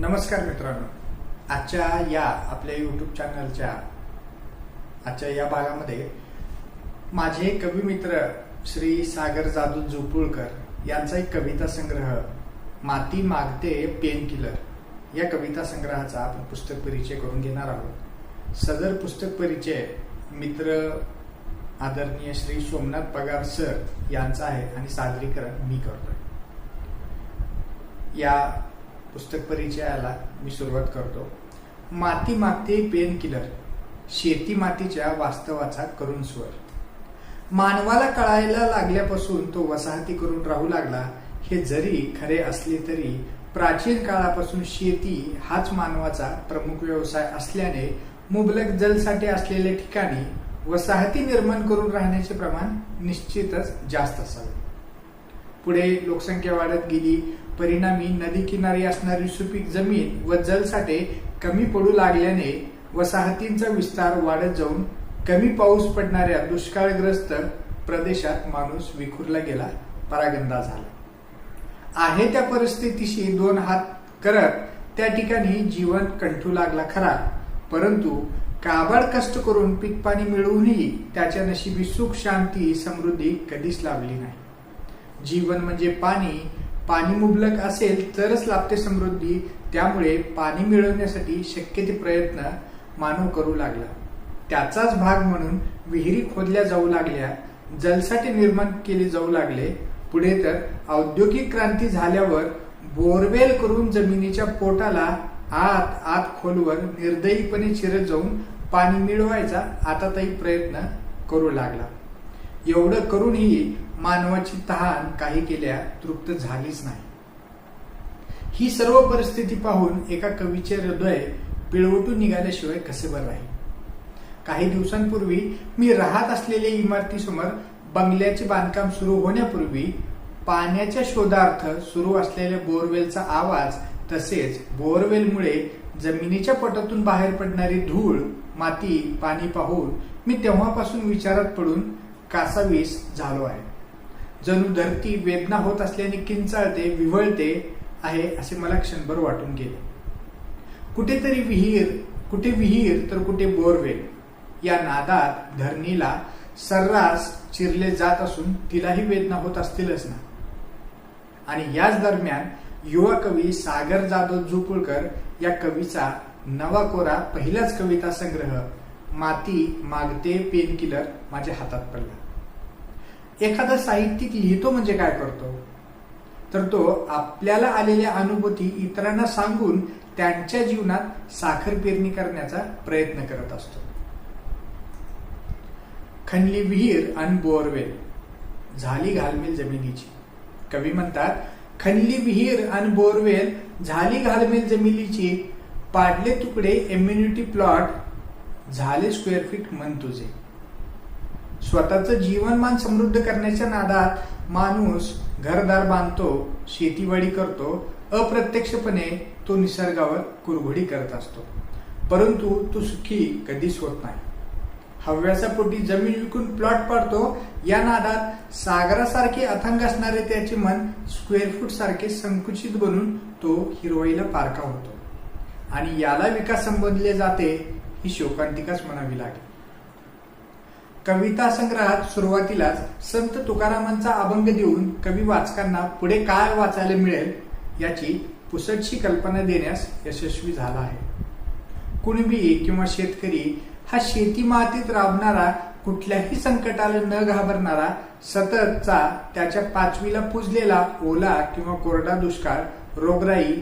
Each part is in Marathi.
नमस्कार मित्रांनो. आजच्या या आपल्या यूट्यूब चॅनलच्या आजच्या या भागामध्ये माझे कवी मित्र श्री सागर जाधव झोपुळकर यांचा एक कविता संग्रह माती मागते पेन किलर या कविता संग्रहाचा आपण पुस्तक परिचय करून घेणार आहोत. सदर पुस्तक परिचय मित्र आदरणीय श्री सोमनाथ पगार सर यांचा आहे आणि सादरीकरण मी करतोय. या पुस्तक परिचयाला मी सुरुवात करतो. माती मागते पेन किलर शेती मातीच्या वास्तवाचा करून स्वर. मानवाला कळायला लागल्यापासून तो वसाहती करून राहू लागला हे जरी खरे असले तरी प्राचीन काळापासून शेती हाच मानवाचा प्रमुख व्यवसाय असल्याने मुबलक जलसाठे असलेल्या ठिकाणी वसाहती निर्माण करून राहण्याचे प्रमाण निश्चितच जास्त असावे. पुढे लोकसंख्या वाढत गेली परिणामी नदी किनारी असणारी सुपीक जमीन व जलसाठे कमी पडू लागल्याने वसाहतींचा विस्तार वाढत जाऊन कमी पाऊस पडणाऱ्या दुष्काळग्रस्त प्रदेशात माणूस विखुरला गेला परागंदा झाला. आहे त्या परिस्थितीशी दोन हात करत त्या ठिकाणी जीवन कंठू लागला खरा परंतु काबाड कष्ट करून पीक पाणी मिळवूनही त्याच्या नशिबी सुख शांती समृद्धी कधीच लाभली नाही. जीवन म्हणजे पाणी पाणी मुबलक असेल तरच लाभते समृद्धी. त्यामुळे पाणी मिळवण्यासाठी शक्य ते प्रयत्न मानव करू लागला. त्याचाच भाग म्हणून विहिरी खोदल्या जाऊ लागल्या. जलसाठे निर्माण केले जाऊ लागले. पुढे तर औद्योगिक क्रांती झाल्यावर बोरवेल करून जमिनीच्या पोटाला आत आत खोलवर निर्दयीपणे शिरत जाऊन पाणी मिळवायचा आता तरी प्रयत्न करू लागला. एवढं करूनही मानवाची तहान काही केल्या तृप्त झालीच नाही. ही सर्व परिस्थिती पाहून एका कवीचे हृदय पिळवटून निघाल्याशिवाय कसे बरं राहील? काही दिवसांपूर्वी मी राहत असलेल्या इमारतीसमोर बंगल्याचे बांधकाम सुरू होण्यापूर्वी पाण्याच्या शोधार्थ सुरू असलेल्या बोरवेलचा आवाज तसेच बोरवेलमुळे जमिनीच्या पटातून बाहेर पडणारी धूळ माती पाणी पाहून मी तेव्हापासून विचारात पडून कासावीस झालो आहे. जणू धरती वेदना होत असल्याने किंचाळते विवळते आहे असे मला क्षणभर वाटून गेले. कुठेतरी विहीर कुठे विहीर तर कुठे बोरवेल. या नादात धरणीला सर्रास चिरले जात असून तिलाही वेदना होत असतीलच ना. आणि याच दरम्यान युवा कवी सागर जाधव झुपुळकर या कवीचा नवा कोरा पहिलाच कविता संग्रह माती मागते पेनकिलर माझ्या हातात पडला. एखादा साहित्यिक लिहितो म्हणजे काय करतो? तर तो आपल्याला आलेल्या अनुभूती इतरांना सांगून त्यांच्या जीवनात साखर पेरणी करण्याचा प्रयत्न करत असतो. खणली विहीर आणि बोअरवेल झाली घालमेल जमिनीची. कवी म्हणतात खणली विहीर आणि बोअरवेल झाली घालमेल जमिनीची. पाडले तुकडे इम्युनिटी प्लॉट झाले स्क्वेअर फीट मन तुझे. स्वतःचं जीवनमान समृद्ध करण्याच्या नादात माणूस घरदार बांधतो शेतीवाडी करतो अप्रत्यक्षपणे तो निसर्गावर कुरघोडी करत असतो. परंतु तो सुखी कधीच होत नाही. हव्याच्या पोटी जमीन विकून प्लॉट पाडतो या नादात सागरासारखे अथंग असणारे त्याचे मन स्क्वेअर फूट सारखे संकुचित बनून तो हिरवळीला पारखा होतो. आणि याला विकास संबोधले जाते ही शोकांतिकाच म्हणावी लागेल. कविता संग्रहात सुरुवातीलाच संत तुकारामांचा अभंग देऊन कवी वाचकांना पुढे काय वाचायला मिळेल याची पुसटशी कल्पना देण्यास यशस्वी झाला आहे. कुणबी किंवा शेतकरी हा शेती मातीत राबणारा कुठल्याही संकटाला न घाबरणारा सततचा त्याच्या पाचवीला पुजलेला ओला किंवा कोरडा दुष्काळ रोगराई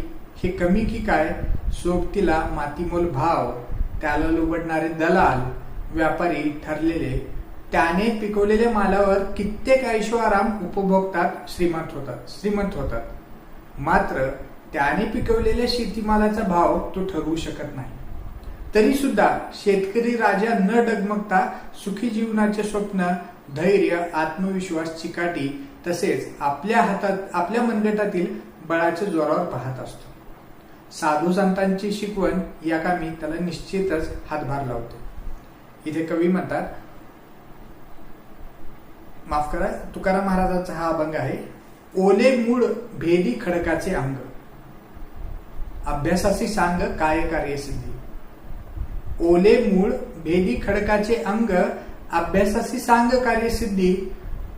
हे कमी की काय? सोबतीला मातीमोल भाव त्याला लुबडणारे दलाल व्यापारी ठरलेले त्याने पिकवलेल्या मालावर कित्येक ऐशोआराम उपभोगतात श्रीमंत होतात श्रीमंत होतात. मात्र त्याने पिकवलेल्या शेतीमालाचा भाव तो ठरवू शकत नाही. तरी सुद्धा शेतकरी राजा न डगमगता सुखी जीवनाचे स्वप्न धैर्य आत्मविश्वास चिकाटी तसेच आपल्या हातात आपल्या मनगटातील बळाच्या जोरावर पाहत असतो. साधू संतांची शिकवण या कामी त्याला निश्चितच हातभार लावतो. इथे कवी म्हणतात माफ करा तुकाराम महाराजांचा हा अभंग आहे ओले मूळ भेदी खडकाचे अंग. अभ्यासाची सांग काय कार्य सिद्धी. ओले मूळ भेदी खडकाचे अंग अभ्यासाशी सांग कार्यसिद्धी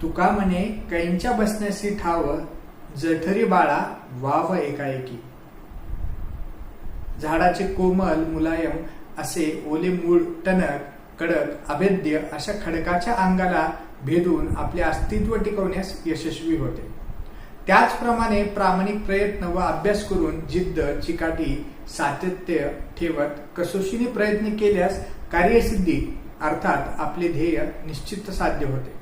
तुका म्हणे कैंच्या बसण्याशी ठाव जठरी बाळा वाव एकाएकी. झाडाचे कोमल मुलायम असे ओले मूळ टणक कडक अभेद्य अशा खडकाच्या अंगाला भेदून आपले अस्तित्व टिकवण्यास यशस्वी होते. त्याचप्रमाणे प्रामाणिक प्रयत्न व अभ्यास करून जिद्द चिकाटी सातत्य ठेवत कसोशीने प्रयत्न केल्यास कार्यसिद्धी अर्थात आपले ध्येय निश्चित साध्य होते.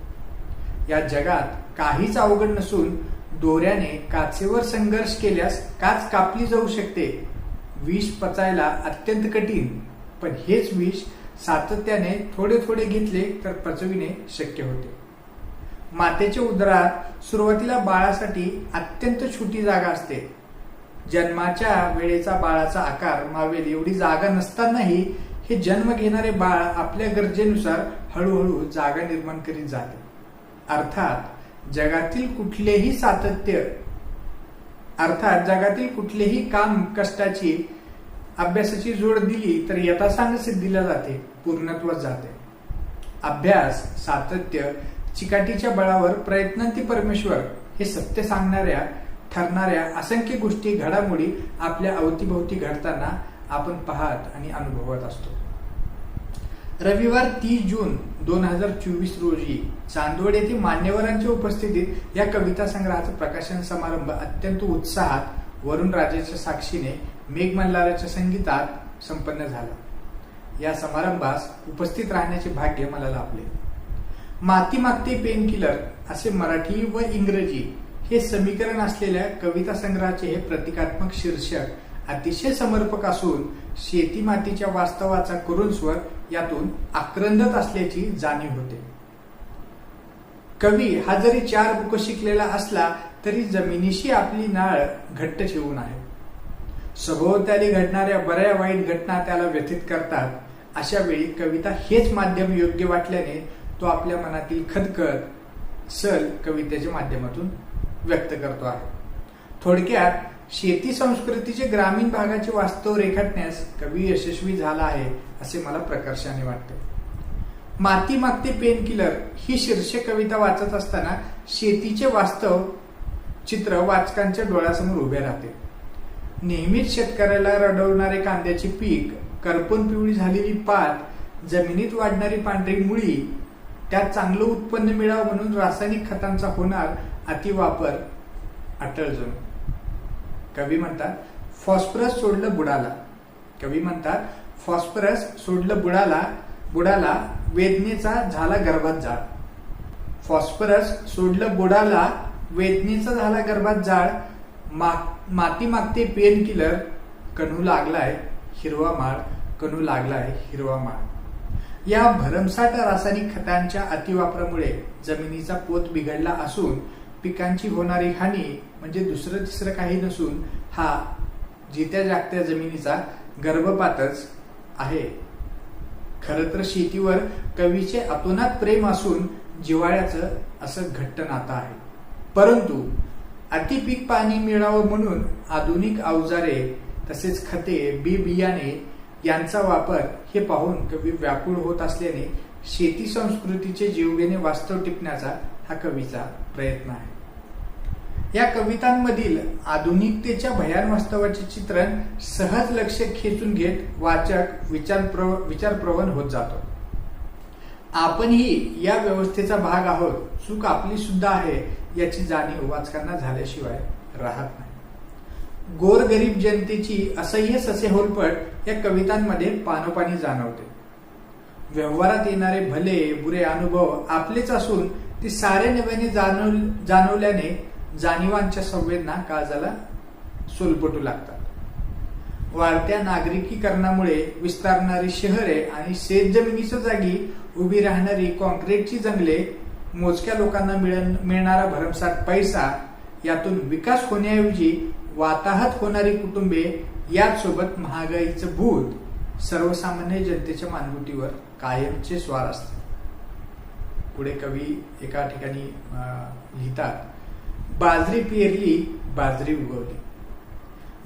या जगात काहीच अवघड नसून दोऱ्याने काचेवर संघर्ष केल्यास काच कापली जाऊ शकते. विष पचायला अत्यंत कठीण पण हेच विष सातत्याने थोडे थोडे घेतले तर पचविणे शक्य होते. मातेच्या उदरात सुरुवातीला बाळासाठी अत्यंत छोटी जागा असते. जन्माच्या वेळेचा बाळाचा आकार मावेल एवढी जागा नसतानाही हे जन्म घेणारे बाळ आपल्या गरजेनुसार हळूहळू जागा निर्माण करीत जाते. अर्थात जगातील कुठलेही सातत्य अर्थात जगातील कुठलेही काम कष्टाची अभ्यासाची जोड दिली तर यथासांग सिद्धीला जाते पूर्णत्वात जाते. अभ्यास सातत्य चिकाटीच्या बळावर प्रयत्नांती परमेश्वर हे सत्य सांगणाऱ्या ठरणाऱ्या असंख्य गोष्टी घडामोडी आपल्या अवतीभोवती घडताना आपण पाहत आणि अनुभवत असतो. रविवार तीस जून दोन हजार चोवीस रोजी चांदवड येथे मान्यवरांच्या उपस्थितीत या कविता संग्रहाचा प्रकाशन समारंभ अत्यंत उत्साहात वरुण राजाच्या साक्षीने मेघमल्हाराच्या संगीतात संपन्न झाला. या समारंभास उपस्थित राहण्याचे भाग्य मला लाभले. माती मागते पेन किलर असे मराठी व इंग्रजी हे समीकरण असलेल्या कविता संग्रहाचे हे प्रतिकात्मक शीर्षक अतिशय समर्पक असून शेती मातीच्या वास्तवाचा करुण स्वर यातून आक्रंदत असल्याची जाणीव होते. कवी हा जरी चार बुक शिकलेला असला तरी जमिनीशी आपली नाळ घट्ट ठेवून आहे. सभोवताली घडणाऱ्या बऱ्या वाईट घटना त्याला व्यथित करतात. अशा वेळी कविता हेच माध्यम योग्य वाटल्याने तो आपल्या मनातील खदखद सल कवितेच्या माध्यमातून व्यक्त करतो आहे. थोडक्यात शेती संस्कृतीचे ग्रामीण भागाचे वास्तव रेखाटण्यास कवी यशस्वी झाला आहे असे मला प्रकर्षाने वाटते. माती मागते पेन किलर ही शीर्षक कविता वाचत असताना शेतीचे वास्तव चित्र वाचकांच्या डोळ्यासमोर उभे राहते. नेहमीच शेतकऱ्याला रडवणारे कांद्याचे पीक करपून पिवळी झालेली पात जमिनीत वाढणारी पांढरी मुळी त्यात चांगलं उत्पन्न मिळावं म्हणून रासायनिक खतांचा होणार अतिवापर अटळ जणू. कवी म्हणतात फॉस्फरस सोडलं बुडाला. कवी म्हणतात फॉस्फरस सोडलं बुडाला बुडाला वेदनेचा झाला गर्भात जाळ फॉस्फरस सोडलं बुडाला वेदनेचा झाला गर्भात जाळ मा, माती मागते पेन किलर कणू लागलाय हिरवा माळ कणू लागलाय हिरवा माळ. या भरमसाट रासायनिक खतांच्या अतिवापरामुळे जमिनीचा पोत बिघडला असून पिकांची होणारी हानी म्हणजे दुसरं तिसरं काही नसून हा जित्या जागत्या जमिनीचा गर्भपातच आहे. खर तर शेतीवर कवीचे अतोनात प्रेम असून जिवाळ्याचं असं घट्ट नातं आहे. परंतु अति पीक पाणी मिळावं म्हणून आधुनिक अवजारे तसेच खते बी बियाणे यांचा वापर हे पाहून कवी व्याकुळ होत असल्याने शेती संस्कृतीचे जीवघेणे वास्तव टिपण्याचा हा कवीचा प्रयत्न आहे. या कवितांमधील आधुनिकतेच्या भयान वास्तवाचे चित्रण सहज लक्ष खेचून घेत वाचक विचार विचारप्रवण होत जातो. आपणही या व्यवस्थेचा भाग आहोत. चूक आपली सुद्धा आहे. याची जाणीव वाचकांना झाल्याशिवाय राहत नाही. गोरगरीब जनतेची असह्य ससे होलपट या कवितांमध्ये पानोपानी जाणवते. व्यवहारात येणारे भले बुरे अनुभव आपलेच असून ती सारे नव्याने जाणव जाणवल्याने जाणीवांच्या संवेदना काळजाला सोलपटू लागतात. वाढत्या नागरिकीकरणामुळे विस्तारणारी शहरे आणि शेतजमिनीच्या जागी उभी राहणारी कॉन्क्रीटची जंगले मोजक्या लोकांना मिळणारा भरमसाठ पैसा यातून विकास होण्याऐवजी वाताहत होणारी कुटुंबे याचसोबत महागाईचं भूत सर्वसामान्य जनतेच्या मानगुटीवर कायमचे स्वार असते पुढे कवी एका ठिकाणी लिहितात बाजरी पेरली बाजरी उगवली.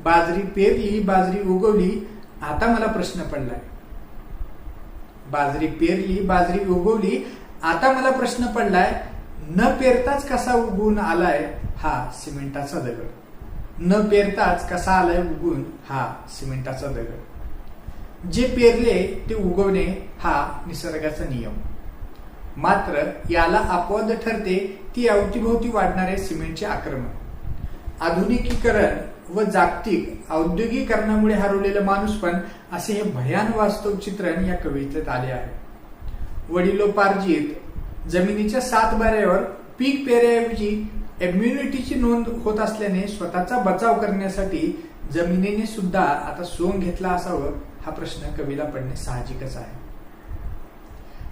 बाजरी पेरली बाजरी उगवली आता मला प्रश्न पडलाय. बाजरी पेरली बाजरी उगवली आता मला प्रश्न पडलाय न पेरताच कसा उगवून आलाय हा सिमेंटाचा दगड? न पेरताच कसा आलाय उगून हा सिमेंटाचा दगड? जे पेरले ते उगवणे हा निसर्गाचा नियम. मात्र याला अपवाद ठरते ती अवतीभोवती वाढणारे सिमेंटचे आक्रमण. आधुनिकीकरण व जागतिक औद्योगिकरणामुळे हरवलेलं माणूस पण असे हे भयान वास्तव चित्रण या कवितेत आले आहे. वडिलोपार्जित जमिनीच्या सात बाऱ्यावर पीक पेऱ्याऐवजी इम्युनिटीची नोंद होत असल्याने स्वतःचा बचाव करण्यासाठी जमिनीने सुद्धा आता सोंग घेतला असावं हा प्रश्न कवीला पडणे साहजिकच आहे.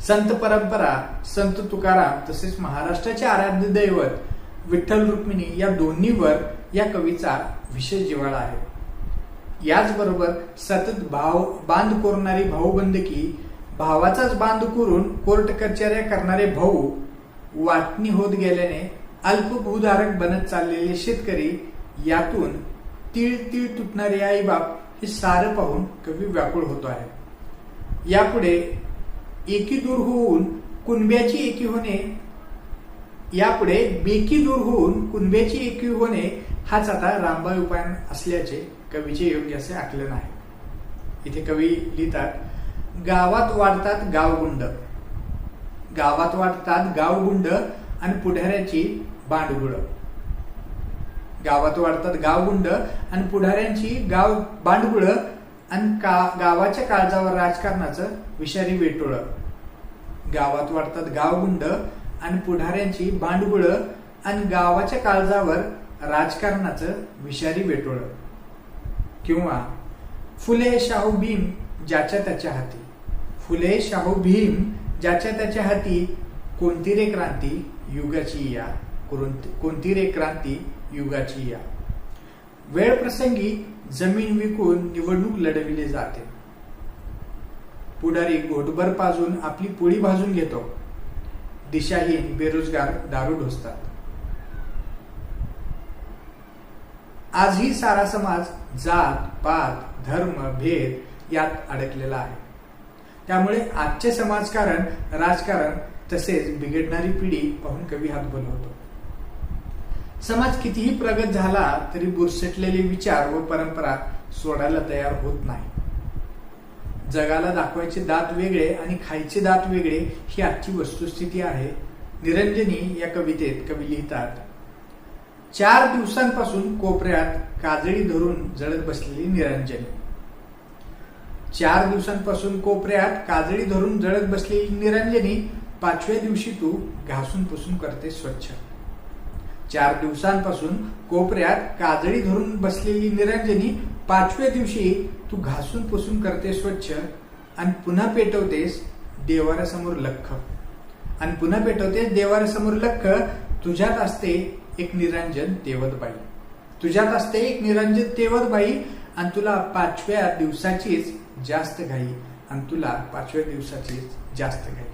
संत परंपरा संत तुकाराम तसेच महाराष्ट्राचे आराध्य दैवत विठ्ठल रुक्मिणी या दोन्हीवर या कवीचा विशेष जिव्हाळा आहे. याचबरोबर सतत भाव बांध कोरणारी भाऊबंदकी भावाचाच बांध करून कोर्ट कचऱ्या करणारे भाऊ वाटणी होत गेल्याने अल्पभूधारक बनत चाललेले शेतकरी यातून तीळ तीळ तुटणारे आईबाप हे सारं पाहून कवी व्याकुळ होतो आहे. यापुढे एकी दूर होऊन कुणब्याची एकी होणे यापुढे बेकी दूर होऊन कुणब्याची एकी होणे हाच आता रामबाई उपाय असल्याचे कवीचे योग्य असे आकलन आहे. इथे कवी लिहितात गावात वाढतात गावगुंड. गावात वाढतात गावगुंड आणि पुढाऱ्याची बांडगुळ गावात वाढतात गावगुंड आणि पुढाऱ्यांची गाव बांडगुळ आणि का गावाच्या काळजावर राजकारणाचं विषारी वेटोळ. गावात वाढतात गावगुंड आणि पुढाऱ्यांची बांडगुळ आणि गावाच्या काळजावर राजकारणाचं विषारी वेटोळ. किंवा फुले शाहू भीम ज्याच्या त्याच्या हाती. फुले शाहू भीम ज्याच्या त्याच्या हाती कोणती रे क्रांती? युगाची या. कोणती रे क्रांती? युगाची या. वेळ प्रसंगी जमीन विकून निवडणूक लढविली जाते. पुढारी घोटभर पाजून आपली पोळी भाजून घेतो. दिशाहीन बेरोजगार दारू ढोसतात. आजही सारा समाज जात पात धर्म भेद यात अडकलेला आहे. त्यामुळे आजचे समाजकारण राजकारण तसेच बिघडणारी पिढी पाहून कवी हात. बोलवतो समाज कितीही प्रगत झाला तरी बुरसटलेले विचार व परंपरा सोडायला तयार होत नाही. जगाला दाखवायचे दात वेगळे आणि खायचे दात वेगळे ही आजची वस्तुस्थिती आहे. निरंजनी या कवितेत कवी लिहितात चार दिवसांपासून कोपऱ्यात काजळी धरून जळत बसलेली निरंजनी. चार दिवसांपासून कोपऱ्यात काजळी धरून जळत बसलेली निरंजनी पाचव्या दिवशी तू घासून पुसून करते स्वच्छ. चार दिवसांपासून कोपऱ्यात काजळी धरून बसलेली निरंजनी पाचव्या दिवशी तू घासून पुसून करते स्वच्छ आणि पुन्हा पेटवतेस देवारासमोर लख आणि पुन्हा पेटवतेस देवारासमोर लख तुझ्यात असते एक निरंजन तेवतबाई. तुझ्यात असते एक निरंजन तेवतबाई. आणि तुला पाचव्या दिवसाचीच जास्त घाई आणि तुला पाचव्या दिवसाचीच जास्त घाई.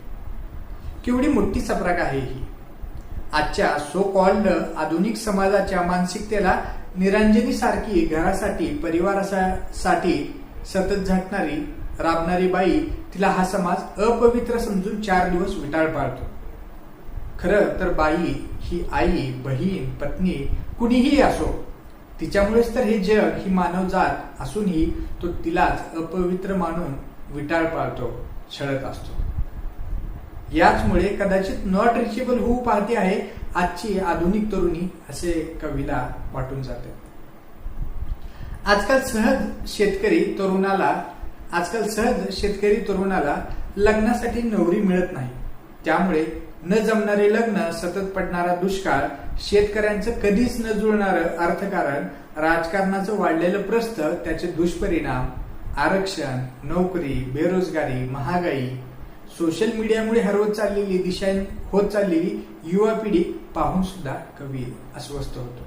केवढी मोठी सप्रक आहे ही. आजच्या सो कॉल्ड आधुनिक समाजाच्या मानसिकतेला निरंजनी सारखी घरासाठी परिवारासाठी सतत झटणारी राबणारी बाई तिला हा समाज अपवित्र समजून चार दिवस विटाळ पाळतो. खरं तर बाई ही आई बहीण पत्नी कुणीही असो तिच्यामुळेच तर हे जग ही मानव जात असूनही तो तिलाच अपवित्र मानून विटाळ पाळतो छळत असतो. याचमुळे कदाचित नॉट रिचेबल होऊ पाहते आहे आजची आधुनिक तरुणी असे कवीला वाटून जाते. आजकाल सहज शेतकरी तरुणाला आजकाल सहज शेतकरी तरुणाला लग्नासाठी नोकरी मिळत नाही. त्यामुळे न जमणारे लग्न सतत पडणारा दुष्काळ शेतकऱ्यांचं कधीच न जुळणारं अर्थकारण राजकारणाचं वाढलेलं प्रस्थ त्याचे दुष्परिणाम आरक्षण नोकरी बेरोजगारी महागाई. सोशल मीडियामुळे हरवत चाललेली दिशा होत चाललेली युवा पिढी पाहून सुद्धा कवी अस्वस्थ होतो.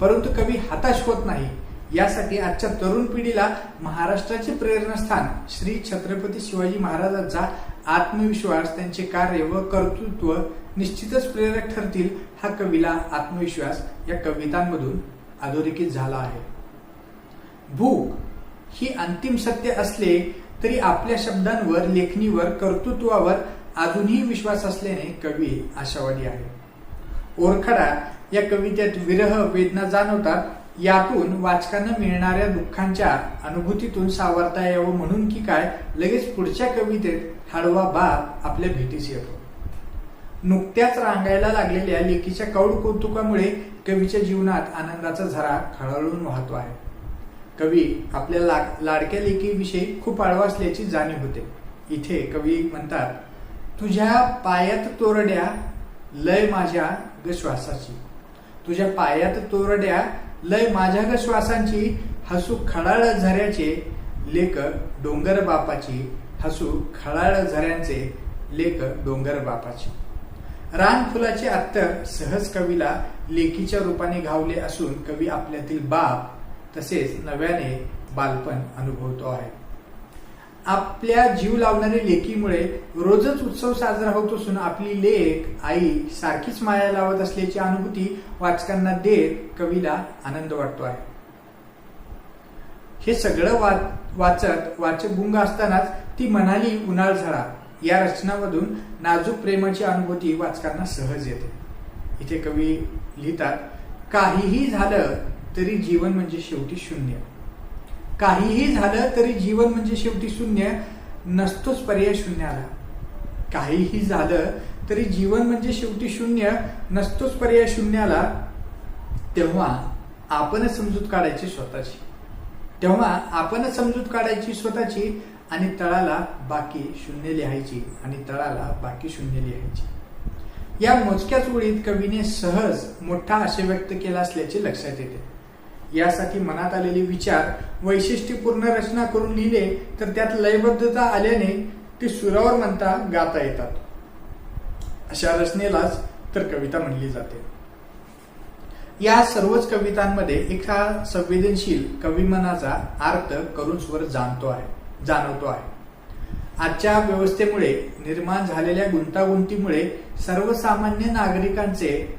परंतु कवी हताश होत नाही. यासाठी आजच्या तरुण पिढीला महाराष्ट्राचे प्रेरणास्थान श्री छत्रपती शिवाजी महाराजांचा आत्मविश्वास त्यांचे कार्य व कर्तृत्व निश्चितच प्रेरक ठरतील हा कवीला आत्मविश्वास या कवितांमधून अधोरेखित झाला आहे. भूक ही अंतिम सत्य असले तरी आपल्या शब्दांवर लेखणीवर कर्तृत्वावर अजूनही विश्वास असल्याने कवी आशावादी आहे. ओरखडा या कवितेत विरह वेदना जाणवतात यातून वाचकांना मिळणाऱ्या दुःखांच्या अनुभूतीतून सावरता यावं म्हणून की काय लगेच पुढच्या कवितेत हळवा बाप आपल्या भेटीस येतो. नुकत्याच रांगायला लागलेल्या लेकीच्या कौड कौतुकामुळे कवीच्या जीवनात आनंदाचा झरा खळाळून वाहतो आहे. कवी आपल्या ला- लाडक्या लेकीविषयी खूप आळवा असल्याची जाणीव होते. इथे कवी म्हणतात तुझ्या पायात तोरड्या लय माझ्या ग श्वासाची तुझ्या पायात तोरड्या लय माझ्या ग श्वासांची हसू खडाळ झऱ्याचे लेख डोंगर बापाची. हसू खळाळ झऱ्यांचे लेख डोंगर बापाचे. रान फुलाचे अत्तर सहज कवीला लेकीच्या रूपाने घावले असून कवी आपल्यातील बाप तसेच नव्याने बालपण अनुभवतो आहे. आपल्या जीव लावणारे लेकीमुळे रोजच उत्सव साजरा होत असून आपली लेख आई सारखीच माया लावत असल्याची अनुभूती वाचकांना देत कवीला आनंद वाटतो आहे. हे सगळं वाचत वाचक गुंग असतानाच ती म्हणाली उन्हाळ झळा या रचनामधून नाजूक प्रेमाची अनुभूती वाचकांना सहज येते. इथे कवी लिहितात काहीही झालं तरी जीवन म्हणजे शेवटी शून्य. काहीही झालं तरी जीवन म्हणजे शेवटी शून्य नसतोच पर्याय शून्याला. काहीही झालं तरी जीवन म्हणजे शेवटी शून्य नसतोच पर्याय शून्याला. तेव्हा आपणच समजूत काढायची स्वतःची. तेव्हा आपणच समजूत काढायची स्वतःची आणि तळाला बाकी शून्य लिहायची आणि तळाला बाकी शून्य लिहायची. या मोजक्याच ओळीत कवीने सहज मोठा आशय व्यक्त केला असल्याचे लक्षात येते. यासाठी मनात आलेले विचार वैशिष्ट्यपूर्ण रचना करून लिहिले तर त्यात लयबद्धता आल्याने ते सुरावर म्हणता गाता येतात. अशा रचनेलाच तर कविता म्हणली जाते. या सर्वच कवितांमध्ये एका संवेदनशील कविमनाचा अर्थ करून स्वर जाणतो आहे. जाणवतो आहे आजच्या व्यवस्थेमुळे निर्माण झालेल्या गुंतागुंतीमुळे सर्वसामान्य नागरिकांचे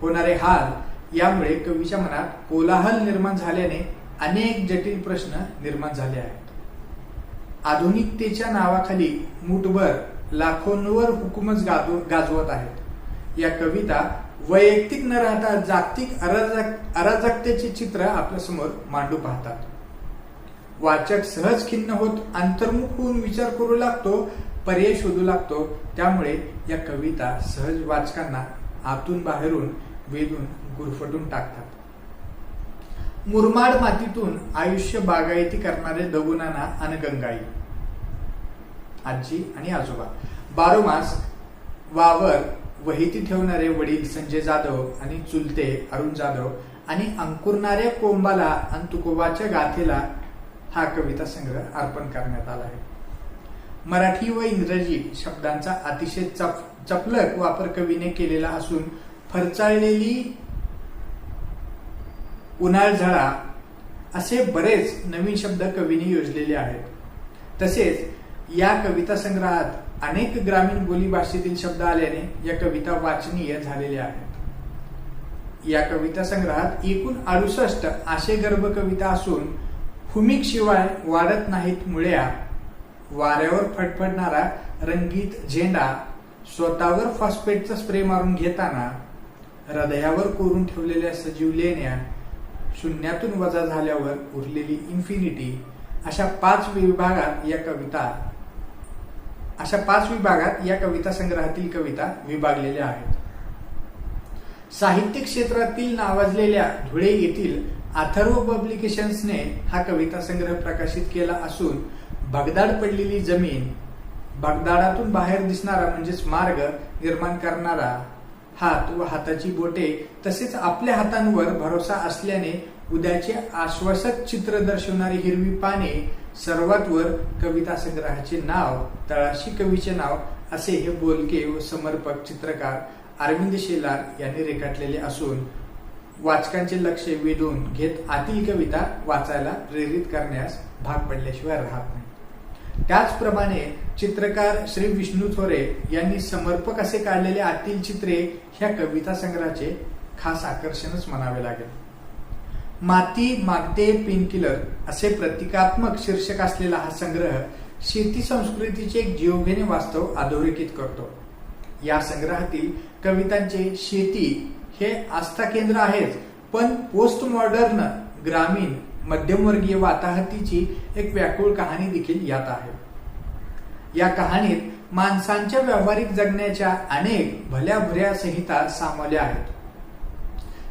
होणारे हाल यामुळे कवीच्या मनात कोलाहल निर्माण झाल्याने अनेक जटिल प्रश्न निर्माण झाले आहेत. आधुनिकतेच्या नावाखाली मुठभर लाखोंवर हुकूमच गाजव गाजवत आहेत. या कविता वैयक्तिक न राहता जागतिक अराजक अराजकतेचे चित्र आपल्यासमोर मांडू पाहतात. वाचक सहज खिन्न होत अंतर्मुख होऊन विचार करू लागतो पर्याय शोधू लागतो. त्यामुळे या कविता सहज वाचकांना आतून बाहेरून वेधून गुरफटून टाकतात. मुरमाड मातीतून आयुष्य बागायती करणारे दगुनाना अनगंगाई आजी आणि आजोबा. बारोमास वावर वहिती ठेवणारे वडील संजय जाधव आणि चुलते अरुण जाधव आणि अंकुरणाऱ्या कोंबाला आणि तुकोबाच्या गाथेला हा कविता संग्रह अर्पण करण्यात आला आहे. मराठी व इंग्रजी शब्दांचा अतिशय चप चपलक वापर कवीने केलेला असून फरचाळलेली उन्हाळ झळा असे बरेच नवीन शब्द कवीने योजलेले आहेत. तसेच या कविता संग्रहात अनेक ग्रामीण बोली भाषेतील शब्द आल्याने या कविता वाचनीय झालेल्या आहेत. या कविता संग्रहात एकूण अडुसष्ट आशे गर्भ कविता असून हुमिक शिवाय वाढत नाहीत मुळ्या. वाऱ्यावर फटफडणारा रंगीत झेंडा स्वतःवर फॉस्फेटचा स्प्रे मारून घेताना हृदयावर कोरून ठेवलेल्या सजीव लेण्या शून्यातून वजा झाल्यावर उरलेली इन्फिनिटी अशा पाच विभागात या कविता अशा पाच विभागात या कविता संग्रहातील कविता विभागलेल्या आहेत. साहित्य क्षेत्रातील नावाजलेल्या धुळे येथील अथर्व पब्लिकेशन्सने हा कविता संग्रह प्रकाशित केला असून भगदाड पडलेली जमीन भगदाडातून बाहेर दिसणारा म्हणजेच मार्ग निर्माण करणारा हात व हाताची बोटे तसेच आपल्या हातांवर भरोसा असल्याने उद्याचे आश्वासक चित्र दर्शवणारी हिरवी पाने सर्वात वर कविता संग्रहाचे नाव तळाशी कवीचे नाव असे हे बोलके व समर्पक चित्रकार अरविंद शेलार यांनी रेखाटलेले असून वाचकांचे लक्ष वेधून घेत आतील कविता वाचायला प्रेरित करण्यास भाग पडल्याशिवाय राहत नाही. त्याचप्रमाणे चित्रकार श्री विष्णू थोरे यांनी समर्पक असे काढलेले आतील चित्रे ह्या कविता संग्रहाचे खास आकर्षणच म्हणावे लागेल. माती मागते पिनकिलर असे प्रतिकात्मक शीर्षक असलेला हा संग्रह शेती संस्कृतीचे एक जीवघेणे वास्तव अधोरेखित करतो. या संग्रहातील कवितांचे शेती हे आस्था केंद्र आहेच पण पोस्ट मॉडर्न ग्रामीण मध्यमवर्गीय वाताहतीची एक व्याकुळ कहाणी देखील यात आहे. या कहाणीत माणसांच्या व्यावहारिक जगण्याच्या अनेक भल्याभुऱ्या संहिता सामावल्या आहेत.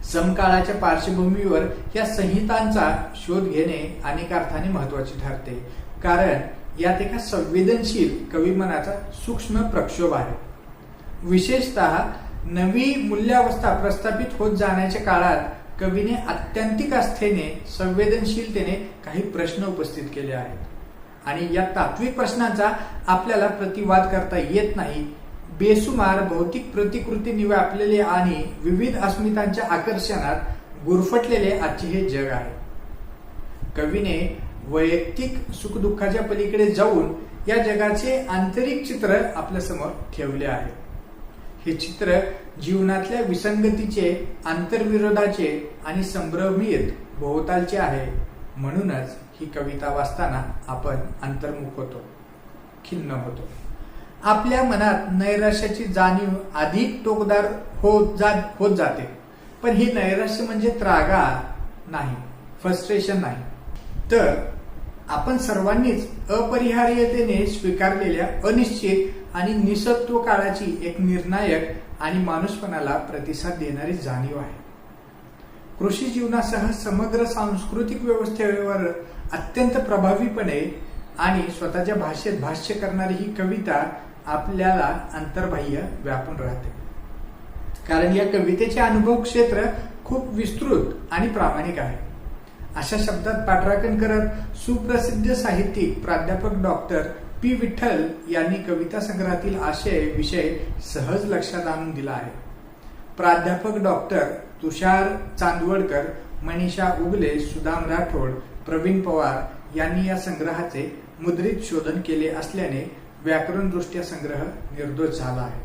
समकाळाच्या पार्श्वभूमीवर या संहितांचा शोध घेणे अनेक अर्थाने महत्त्वाचे ठरते. कारण यात एका संवेदनशील कविमनाचा सूक्ष्म प्रक्षोभ आहे. विशेषतः नवी मूल्यावस्था प्रस्थापित होत जाण्याच्या काळात कवीने अत्यंतिक आस्थेने संवेदनशीलतेने काही प्रश्न उपस्थित केले आहेत. आणि या तात्विक प्रश्नांचा आपल्याला प्रतिवाद करता येत नाही. बेसुमार भौतिक प्रतिकृती व्यापलेले आणि विविध अस्मितांच्या आकर्षणात गुरफटलेले आजचे हे जग आहे. कवीने वैयक्तिक सुखदुःखाच्या पलीकडे जाऊन या जगाचे आंतरिक चित्र आपल्यासमोर ठेवले आहे. हे चित्र जीवनातल्या विसंगतीचे आंतरविरोधाचे आणि संभ्रमित भोवतालचे आहे. म्हणूनच ही कविता वाचताना आपण अंतर्मुख होतो खिन्न होतो. आपल्या मनात नैराश्याची जाणीव अधिक टोकदार होत जा होत जाते. पण ही नैराश्य म्हणजे त्रागा नाही फ्रस्ट्रेशन नाही. तर आपण सर्वांनीच अपरिहार्यतेने स्वीकारलेल्या अनिश्चित आणि निसत्व काळाची एक निर्णायक आणि माणूसपणाला प्रतिसाद देणारी जाणीव आहे. कृषी जीवनासह समग्र सांस्कृतिक व्यवस्थेवर अत्यंत प्रभावीपणे आणि स्वतःच्या भाषेत भाष्य करणारी ही कविता आपल्याला अंतर्बाह्य व्यापून राहते. कारण या कवितेचे अनुभव क्षेत्र खूप विस्तृत आणि प्रामाणिक आहे. अशा शब्दात पाठराखण करत सुप्रसिद्ध साहित्यिक प्राध्यापक डॉक्टर पी विठ्ठल यांनी कविता संग्रहातील आशय विषय सहज लक्षात आणून दिला आहे. प्राध्यापक डॉक्टर तुषार चांदवडकर मनीषा उगले सुदाम राठोड प्रवीण पवार यांनी या संग्रहाचे मुद्रित शोधन केले असल्याने व्याकरणदृष्ट्या संग्रह निर्दोष झाला आहे.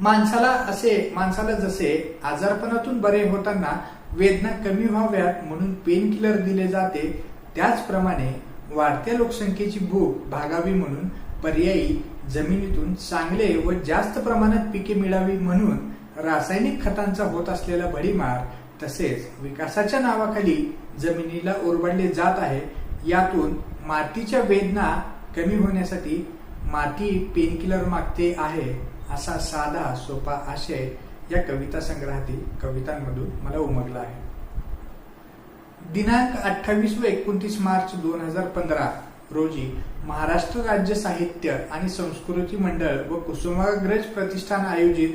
माणसाला असे माणसाला जसे आजारपणातून बरे होताना वेदना कमी व्हाव्यात म्हणून पेन किलर दिले जाते त्याचप्रमाणे वाढत्या लोकसंख्येची भूक भागावी म्हणून पर्यायी जमिनीतून चांगले व जास्त प्रमाणात पिके मिळावी म्हणून रासायनिक खतांचा होत असलेला भडीमार तसेच विकासाच्या नावाखाली जमिनीला ओरबडले जात आहे यातून मातीच्या वेदना कमी होण्यासाठी माती पेनकिलर मागते आहे असा साधा सोपा आशय या कविता संग्रहातील कवितांमधून मला उमगला आहे. दिनांक अठ्ठावीस व एकोणतीस मार्च दोन हजार पंधरा रोजी महाराष्ट्र राज्य साहित्य आणि संस्कृती मंडळ व कुसुमाग्रज प्रतिष्ठान आयोजित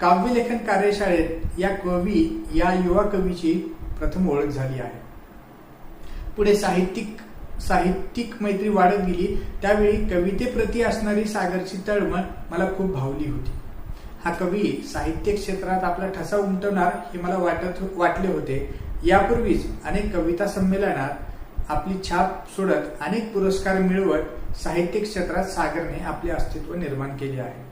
काव्यलेखन कार्यशाळेत या कवी या युवा कवीची प्रथम ओळख झाली आहे. पुढे साहित्यिक साहित्यिक मैत्री वाढत गेली. त्यावेळी कवितेप्रती असणारी सागरची तळमळ मला खूप भावली होती. हा कवी साहित्य क्षेत्रात आपला ठसा उमटवणार हे मला वाटत वाटले होते. यापूर्वीच अनेक कविता संमेलनात आपली छाप सोडत अनेक पुरस्कार मिळवत साहित्यिक क्षेत्रात सागरने आपले अस्तित्व निर्माण केले आहे.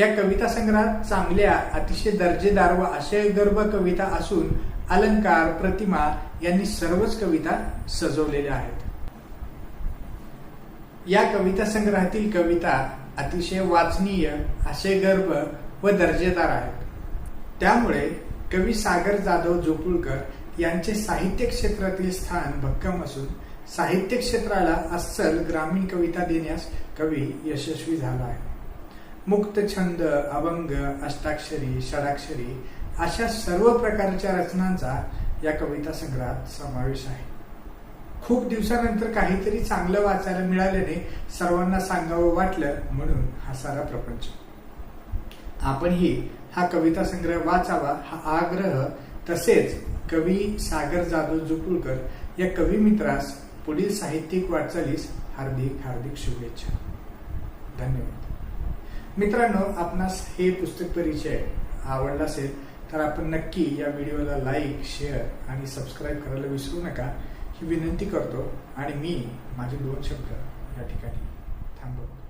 या कविता संग्रहात चांगल्या अतिशय दर्जेदार व आशयगर्भ कविता असून अलंकार प्रतिमा यांनी सर्वच कविता सजवलेल्या आहेत. या कविता संग्रहातील कविता अतिशय वाचनीय आशयगर्भ व दर्जेदार आहेत. त्यामुळे कवी सागर जाधव जोपुळकर यांचे साहित्य क्षेत्रातील स्थान भक्कम असून साहित्य क्षेत्राला अस्सल ग्रामीण कविता देण्यास कवी यशस्वी झाला आहे. मुक्त छंद अभंग अष्टाक्षरी षडाक्षरी अशा सर्व प्रकारच्या रचनांचा या कविता संग्रहात समावेश आहे. खूप दिवसानंतर काहीतरी चांगलं वाचायला मिळाल्याने सर्वांना सांगावं वाटलं म्हणून हा सारा प्रपंच. आपणही हा कविता संग्रह वाचावा हा आग्रह. तसेच कवी सागर जाधव जुकुलकर या कवी मित्रास पुढील साहित्यिक वाटचालीस हार्दिक हार्दिक शुभेच्छा. धन्यवाद. मित्रांनो आपणास हे पुस्तक परिचय आवडला असेल तर आपण नक्की या व्हिडिओला लाईक शेअर आणि सबस्क्राईब करायला विसरू नका. ही विनंती करतो आणि मी माझे दोन शब्द या ठिकाणी थांबवतो.